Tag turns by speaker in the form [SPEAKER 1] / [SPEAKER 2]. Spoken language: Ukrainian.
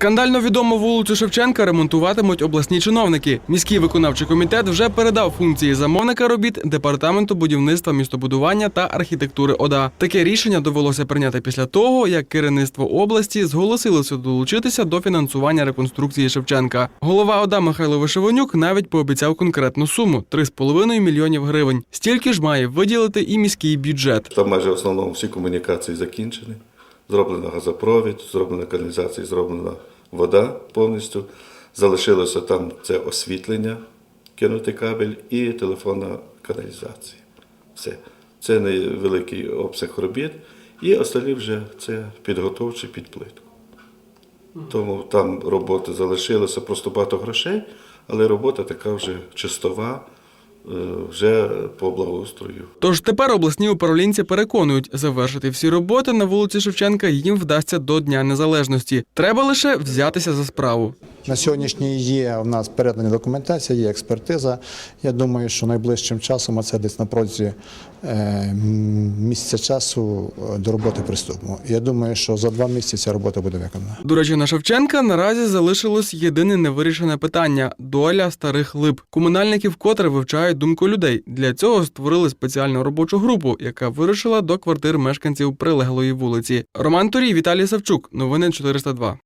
[SPEAKER 1] Скандально відому вулицю Шевченка ремонтуватимуть обласні чиновники. Міський виконавчий комітет вже передав функції замовника робіт департаменту будівництва, містобудування та архітектури ОДА. Таке рішення довелося прийняти після того, як керівництво області зголосилося долучитися до фінансування реконструкції Шевченка. Голова ОДА Михайло Вишиванюк навіть пообіцяв конкретну суму 3,5 мільйонів гривень. Стільки ж має виділити і міський бюджет.
[SPEAKER 2] Там майже в основному всі комунікації закінчені. Зроблено газопровід, зроблена каналізація, зроблена вода повністю. Залишилося там це освітлення, кинути кабель і телефонна каналізація. Все. Це невеликий обсяг робіт. І остальні вже це підготовчі під плитку. Тому там роботи залишилося просто багато грошей, але робота така вже чистова, вже по благоустрою.
[SPEAKER 1] Тож тепер обласні управлінці переконують, завершити всі роботи на вулиці Шевченка їм вдасться до Дня Незалежності. Треба лише взятися за справу.
[SPEAKER 3] На сьогоднішній є у нас передана документація, є експертиза. Я думаю, що найближчим часом, а це десь на протязі е, місяця часу е, до роботи приступимо. Я думаю, що за два місяці ця робота буде виконана.
[SPEAKER 1] До речі, на Шевченка наразі залишилось єдине невирішене питання доля старих лип. Комунальники вкотре вивчають думку людей. Для цього створили спеціальну робочу групу, яка вирушила до квартир мешканців прилеглої вулиці. Роман Турій, Віталій Савчук. Новини 402.